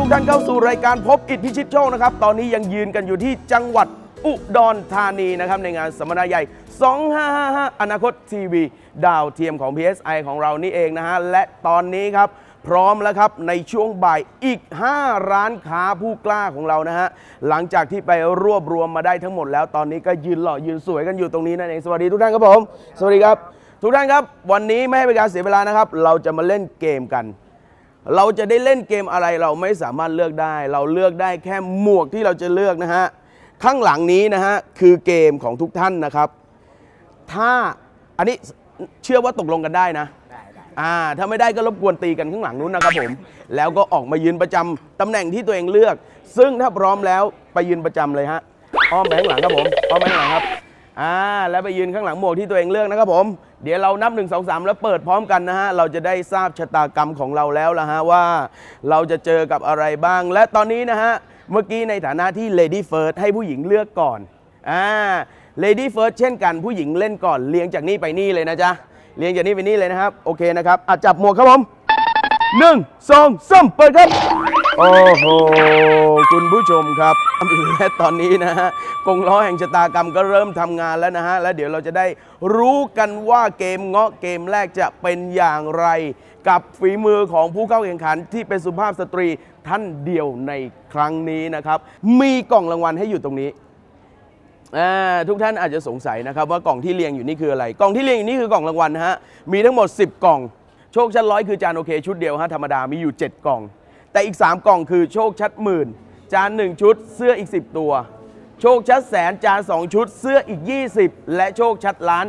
ทุกท่านเข้าสู่รายการพบอิทพิชิตโชคนะครับ ตอนนี้ยังยืนกันอยู่ที่จังหวัดอุดรธานีนะครับในงานสัมมนาใหญ่ 2555 อนาคตทีวี ดาวเทียมของ PSI ของเรานี่เองนะฮะ และตอนนี้ครับ พร้อมแล้วครับ ในช่วงบ่ายอีก 5 ร้านค้าผู้กล้าของเรานะฮะ หลังจากที่ไปรวบรวมมาได้ทั้งหมดแล้วตอนนี้ก็ยืนหล่อยืนสวยกันอยู่ตรงนี้นั่นเองสวัสดีทุกท่านครับผม สวัสดีครับ ทุกท่านครับ วันนี้ไม่ให้เป็นการเสียเวลานะครับ เราจะมาเล่นเกมกัน เราจะได้เล่นเกมอะไรเราไม่สามารถเลือกได้ เราเลือกได้แค่หมวกที่เราจะเลือกนะฮะข้างหลังนี้นะฮะคือเกมของทุกท่านนะครับ ถ้าอันนี้เชื่อว่าตกลงกันได้นะอ่าถ้าไม่ได้ก็รบกวนตีกันข้างหลังนู้นนะครับผม แล้วก็ออกมายืนประจำตำแหน่งที่ตัวเองเลือก ซึ่งถ้าพร้อมแล้วไปยืนประจำเลยฮะอ้อมไปข้างหลังครับผมอ้อมไปข้างหลังครับ อ่าแล้วไปยืนข้างหลังหมวกที่ตัวเองเลือกนะครับผม เดี๋ยวเรานับ 1 2 3 แล้วเปิดพร้อมกันนะฮะ เราจะได้ทราบชะตากรรมของเราแล้วละฮะว่า เราจะเจอกับอะไรบ้าง และตอนนี้นะฮะ เมื่อกี้ในฐานะที่ Lady First ให้ผู้หญิงเลือกก่อนอ่า Lady First เช่นกันผู้หญิงเล่นก่อนเลี้ยงจากนี่ไปนี่เลยนะจ๊ะเลี้ยงจากนี่ไปนี่เลยนะครับ โอเคนะครับอะจับหมวกครับผมหนึ่งสองสามเปิดครับ โอ้โห คุณผู้ชมครับและตอนนี้นะฮะกงล้อแห่งชะตากรรมก็เริ่มทำงานแล้วนะฮะ และเดี๋ยวเราจะได้รู้กันว่าเกมเงาะเกมแรกจะเป็นอย่างไร กับฝีมือของผู้เข้าแข่งขันที่เป็นสุภาพสตรีท่านเดียวในครั้งนี้นะครับ มีกล่องรางวัลให้อยู่ตรงนี้ทุกท่านอาจจะสงสัยนะครับว่ากล่องที่เรียงอยู่นี่คืออะไร กล่องที่เรียงอยู่นี่คือกล่องรางวัลนะฮะมีทั้งหมด 10 กล่อง โชคชัดร้อยคือจานโอเคชุดเดียวฮะธรรมดามีอยู่ 7 กล่อง แต่อีก 3 กล่องคือโชคชัดหมื่น จาน 1 ชุด เสื้ออีก 10 ตัว โชคชัดแสนจาน 2 ชุด เสื้ออีก 20 และโชคชัดล้าน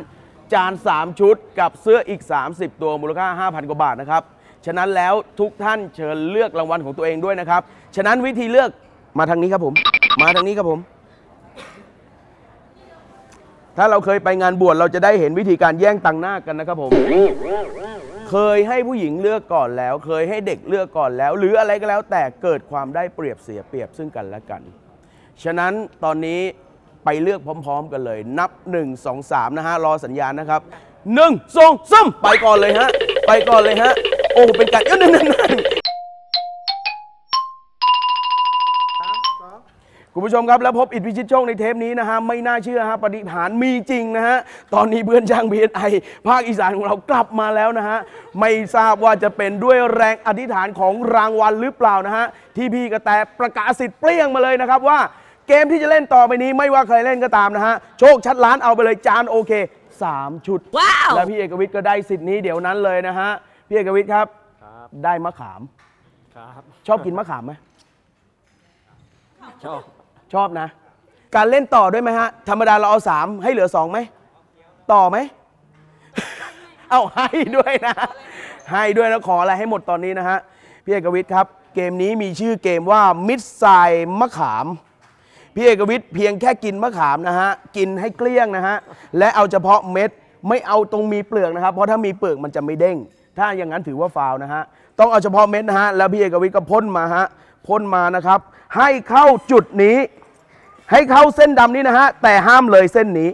จาน 3 ชุด กับเสื้ออีก 30 ตัวมูลค่า 5,000 กว่าบาทนะครับฉะนั้นแล้วทุกท่านเชิญเลือกรางวัลของตัวเองด้วยนะครับ ฉะนั้นวิธีเลือกมาทางนี้ครับผม มาทางนี้ครับผม ถ้าเราเคยไปงานบวชเราจะได้เห็นวิธีการแย่งตังหน้ากันนะครับผม เคยให้ผู้หญิงเลือกก่อนแล้ว เคยให้เด็กเลือกก่อนแล้ว หรืออะไรก็แล้วแต่เกิดความได้เปรียบเสียเปรียบซึ่งกันและกัน ฉะนั้นตอนนี้ไปเลือกพร้อม ๆ กันเลย นับ 1 2 3 นะฮะ รอสัญญาณนะครับ1 2 3ไปก่อนเลยฮะ ไปก่อนเลยฮะ โอ้ เป็นการเอ้ยนั่นนั่น คุณผู้ชมครับแล้วพบอิทธิพิชิตโชคในเทปนี้นะฮะไม่น่าเชื่อฮะปฏิหารย์มีจริงนะฮะตอนนี้เพื่อนจ้าง BSI ภาคอีสานของเรากลับมาแล้วนะฮะไม่ทราบว่าจะเป็นด้วยแรงอธิษฐานของรางวัลหรือเปล่านะฮะที่พี่กระแตประกาศสิทธิ์เปรี้ยงมาเลยนะครับว่าเกมที่จะเล่นต่อไปนี้ไม่ว่าใครเล่นก็ตามนะฮะโชคชัดล้านเอาไปเลยจานโอเค 3 ชุด ว้าว แล้วพี่เอกวิทย์ก็ได้สิทธิ์นี้เดี๋ยวนั้นเลยนะฮะพี่เอกวิทย์ครับครับได้มะขาม ครับ ชอบกินมะขามไหมชอบ ชอบนะ การเล่นต่อด้วยไหมฮะ ธรรมดาเราเอา3ให้เหลือ2ไหม ต่อไหม เอาให้ด้วยนะ ให้ด้วยแล้วขออะไรให้หมดตอนนี้นะฮะ พี่เอกวิทย์ครับ เกมนี้มีชื่อเกมว่ามิดไซมะขาม พี่เอกวิทย์เพียงแค่กินมะขามนะฮะ กินให้เกลี้ยงนะฮะ และเอาเฉพาะเม็ด ไม่เอาตรงมีเปลือกนะครับ เพราะถ้ามีเปลือกมันจะไม่เด้ง ถ้าอย่างนั้นถือว่าฟาวนะฮะ ต้องเอาเฉพาะเม็ดนะฮะ แล้วพี่เอกวิทย์ก็พ่นมาฮะ พ่นมานะครับ ให้เข้าจุดนี้ ให้เข้าเส้นดำนี้นะฮะ แต่ห้ามเลยเส้นนี้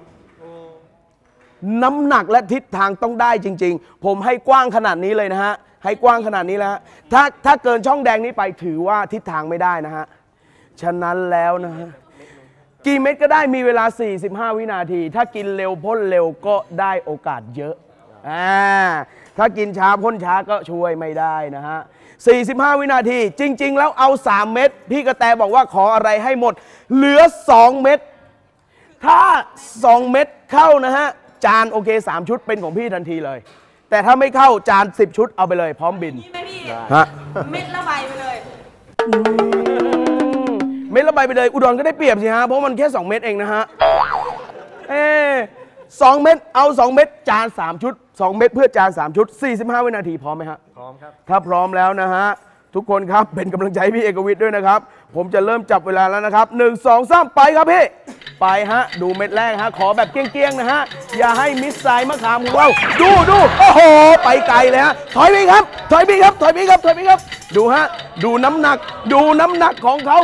น้ำหนักและทิศทางต้องได้จริง ๆ ผมให้กว้างขนาดนี้เลยนะฮะ ให้กว้างขนาดนี้แล้วถ้าถ้าเกินช่องแดงนี้ไปถือว่าทิศทางไม่ได้นะฮะ ฉะนั้นแล้วนะฮะกี่เม็ดก็ได้มีเวลา 45 วินาที ถ้ากินเร็วพ่นเร็วก็ได้โอกาสเยอะ อ่าถ้ากินช้าพ่นช้าก็ช่วยไม่ได้นะฮะ 45 วินาที จริง ๆ แล้วเอา 3 เม็ดพี่กระแตบอกว่าขออะไรให้หมด เหลือ 2 เม็ดถ้า 2 เม็ดเข้านะฮะ จานโอเค 3 ชุดเป็นของพี่ทันทีเลย แต่ถ้าไม่เข้าจาน 10 ชุดเอาไปเลยพร้อมบินนี่ไหมพี่ฮะเม็ดละใบไปเลยเม็ดละใบไปเลย อุดรก็ได้เปรียบสิฮะเพราะมันแค่ 2 เม็ดเองนะฮะเอ สองเม็ดเอา 2 เม็ดจาน 3 ชุด 2 เม็ดเพื่อจาน 3 ชุด 45 วินาทีพร้อมไหมฮะพร้อมครับ ถ้าพร้อมแล้วนะฮะ ทุกคนครับเป็นกำลังใจให้พี่เอกวิทย์ด้วยนะครับ ผมจะเริ่มจับเวลาแล้วนะครับ 1 2 3 ไปครับพี่ ไปฮะ ดูเม็ดแรกฮะ ขอแบบเกี้ยงๆนะฮะ อย่าให้มิสไซล์มะขามของเราดูดูโอ้โห ไปไกลเลยฮะ ถอยไปครับ ถอยไปครับ ถอยไปครับ ถอยไปครับ ดูฮะ ดูน้ำหนัก ดูน้ำหนักของเขา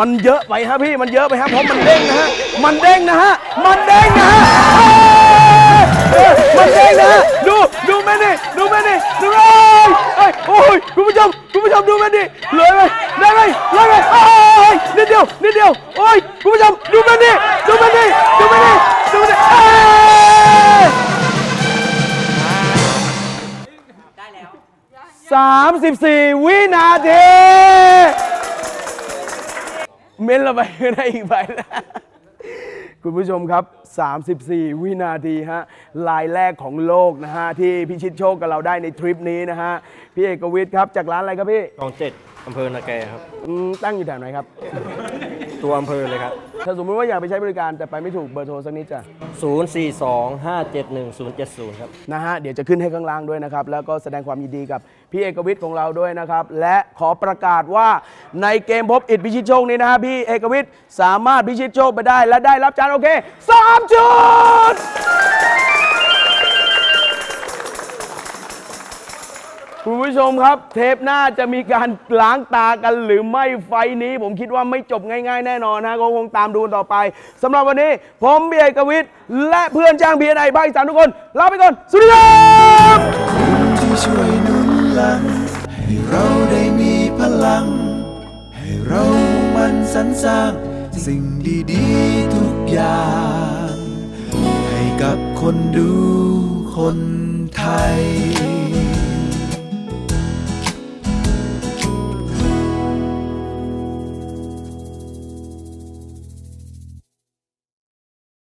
มันเยอะไปฮะพี่มันเยอะไปฮะเพราะมันเด้งนะฮะมันเด้งนะฮะมันเด้งนะฮะเอ้ยเอ้ยมันเด้งนะฮะดูดูแม่นี่ดูแม่นี่ดูเอ้ยเอ้ยโอ้ยคุณผู้ชมคุณผู้ชมดูมันดิเลยไหมได้ไหมได้ไหมโอ้ยนิดเดียวนิดเดียวโอ้ยคุณผู้ชมดูมันดิดูมันดิดูมันดิดูมันดิเอ้ยสามสิบสี่วินาที เม้นเราไปก็ได้อีกไปแล้วคุณผู้ชมครับ 34 วินาทีฮะลายแรกของโลกนะฮะ ที่พิชิตโชคกับเราได้ในทริปนี้นะฮะ พี่เอกวิทย์ครับ จากร้านอะไรครับพี่คลองเจ็ดอำเภอนาแกครับอืมตั้งอยู่แถวไหนครับ ตัวอำเภอเลยครับ ถ้าสมมติว่าอยากไปใช้บริการแต่ไปไม่ถูกเบอร์โทรสักนิดจ้ะ 042-571-070 ครับ นะฮะ เดี๋ยวจะขึ้นให้ข้างล่างด้วยนะครับ แล้วก็แสดงความยินดีกับพี่เอกวิทย์ของเราด้วยนะครับ และขอประกาศว่าในเกมพบอิทพิชิตโชคนี้นะฮะพี่เอกวิทย์สามารถพิชิตโชคไปได้ และได้รับจานโอเคสามชุด คุณผู้ชมครับ เทปหน้าจะมีการล้างตากันหรือไม่ไฟนี้ ผมคิดว่าไม่จบง่ายๆ แน่นอนนะก็คงตามดูต่อไปสำหรับวันนี้ ผมเบียร์กวิทย์และเพื่อนจ้างเบียร์ไอภาคอีสานทุกคนลาไปก่อนสวัสดีครับที่ช่วยหนุนหลังให้เราได้มีพลัง ให้เรามันสรรสร้าง สิ่งดีๆทุกอย่าง ให้กับคนดูคนไทย